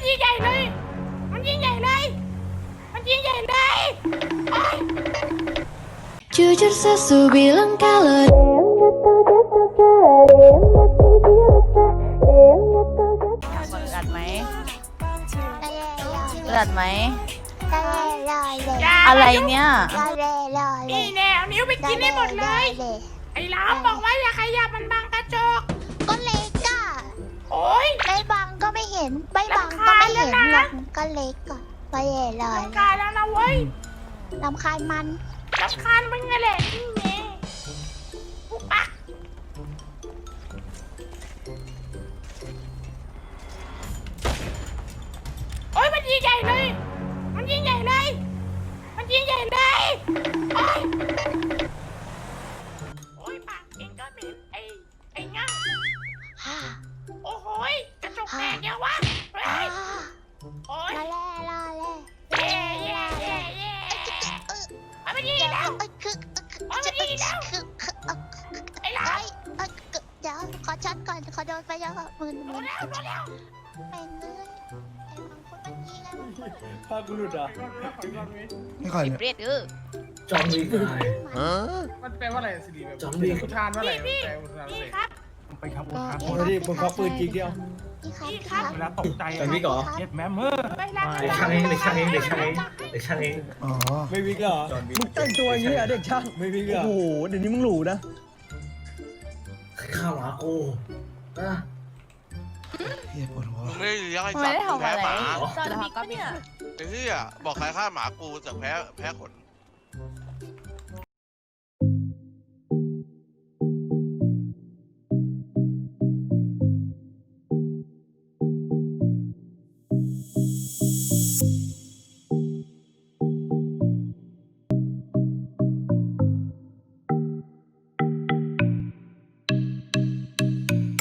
มันยิงใหญ่เลย มันยิงใหญ่เลย มันยิงใหญ่เลย Jujur sesu bilang kalau dia nggak tahu jatuh dia nggak tahu jatuh dia nggak tahu jatuh อึดอัดไหมอึดอัดไหม อะไรเนี่ย นี่แนวนิ้วไปกินให้หมดเลย ไอ้หลามบอกว่าอย่าขยับมันบังกระจก ก็เล็กอะโอ้ย ไม่บังก็ไม่เห็นไม่บังก็ไม่เห็นหรอกก็เล็กอะไปเย่เลยลำคาญแล้วนะเว้ยลำคาญมันลำคาญมึงไงแหละนี่แน่ปุ๊บปักโอ้ยมันยิงใหญ่เลย มันยิงใหญ่เลย มันยิงใหญ่เลยโอ้ยโอ้ยปากเองก็เหม็นไอ้ไอ้งั่งฮ่าโอ้โหย กระจกแตกเนี่ยวะเฮ้ยโอ้ยลาแล่ลาแล่เย่เย่เย่เย่เอามันยิงเดี๋ยวแล้วเอ้ยคือเอามันยิงแล้วคือคือเอ้ยไอ้หลาเอ้ยเอ้ยเดี๋ยวขอช็อตก่อนขอโดนไปแล้วมือโดมือนแล้วโดนแล้วเป็นเลยไอ้บางคนเมื่อกี้แล้วภาพกูหลุดอะไม่ค่อยเนี่ยเบรดเออจอมวิกไงมันแปลว่าอะไรสิริแบบจำดิ อุทานว่าอะไรพี่แปลอุทานว่าพี่ไรครับ ไปครับคุณครับโอ้ยดิมึงควักปืนจริงเดียวพี่ครับพี่พี่ครัครับบเวลาตกใจจอมวิกเหรอเย็ดแม่เมื่อไปรับเด็กช่างเองเด็กช่างเองเด็กช่างเองเด็กช่างเองอ๋อไม่วิกเหรอมึงแต่งตัวอย่างนี้เหรอะเด็กช่างไม่วิกเหรโอ้อโหเดี๋ยวนี้มึงหรูนะข้าวหมากูอะเฮียปวดหัวมึงไม่ได้เลี้ยงไอ้ไม่สัตว์ได้มึงทำแพ้อะไรหมาจอดแล้วก็บินไอ้เหี้ยบอกใครฆ่าหมากูแต่แพ้แพ้ขน